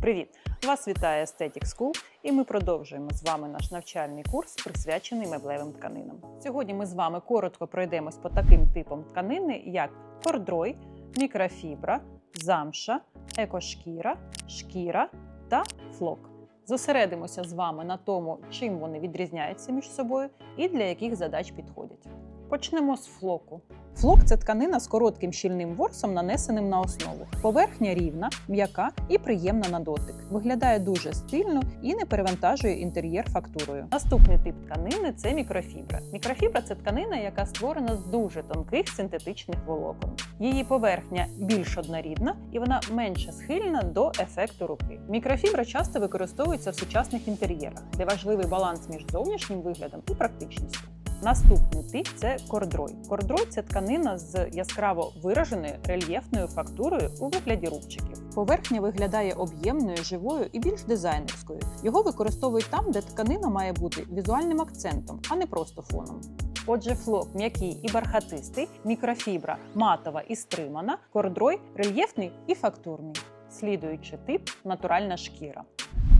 Привіт! Вас вітає Aesthetic School і ми продовжуємо з вами наш навчальний курс, присвячений меблевим тканинам. Сьогодні ми з вами коротко пройдемось по таким типам тканини, як кордрой, мікрофібра, замша, екошкіра, шкіра та флок. Зосередимося з вами на тому, чим вони відрізняються між собою і для яких задач підходять. Почнемо з флоку. Флок це тканина з коротким щільним ворсом, нанесеним на основу. Поверхня рівна, м'яка і приємна на дотик. Виглядає дуже стильно і не перевантажує інтер'єр фактурою. Наступний тип тканини це мікрофібра. Мікрофібра це тканина, яка створена з дуже тонких синтетичних волокон. Її поверхня більш однорідна і вона менше схильна до ефекту руки. Мікрофібра часто використовується в сучасних інтер'єрах, де важливий баланс між зовнішнім виглядом і практичністю. Наступний тип це кордрой. Кордрой це тканина з яскраво вираженою рельєфною фактурою у вигляді рубчиків. Поверхня виглядає об'ємною, живою і більш дизайнерською. Його використовують там, де тканина має бути візуальним акцентом, а не просто фоном. Отже, флок м'який і бархатистий, мікрофібра матова і стримана, кордрой рельєфний і фактурний. Слідуючий тип натуральна шкіра.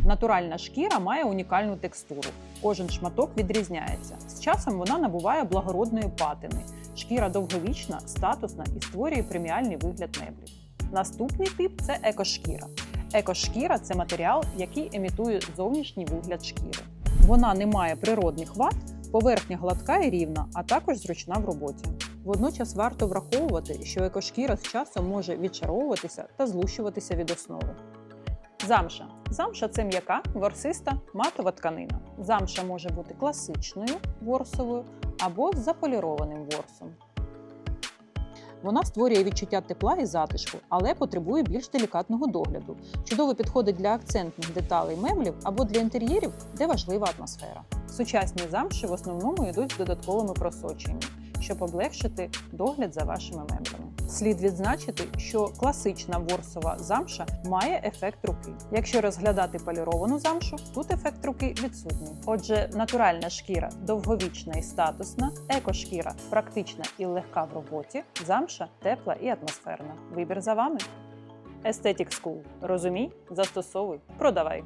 Натуральна шкіра має унікальну текстуру. Кожен шматок відрізняється. З часом вона набуває благородної патини. Шкіра довговічна, статусна і створює преміальний вигляд меблів. Наступний тип це екошкіра. Екошкіра це матеріал, який емітує зовнішній вигляд шкіри. Вона не має природних вад, поверхня гладка і рівна, а також зручна в роботі. Водночас варто враховувати, що екошкіра з часом може відчаровуватися та злущуватися від основи. Замша. Замша це м'яка, ворсиста, матова тканина. Замша може бути класичною ворсовою або з заполірованим ворсом. Вона створює відчуття тепла і затишку, але потребує більш делікатного догляду. Чудово підходить для акцентних деталей меблів або для інтер'єрів, де важлива атмосфера. Сучасні замші в основному йдуть з додатковими просоченнями, щоб облегшити догляд за вашими меблями. Слід відзначити, що класична ворсова замша має ефект руки. Якщо розглядати поліровану замшу, тут ефект руки відсутній. Отже, натуральна шкіра довговічна і статусна, екошкіра практична і легка в роботі, замша тепла і атмосферна. Вибір за вами. Aesthetic School. Розумій, застосовуй, продавай.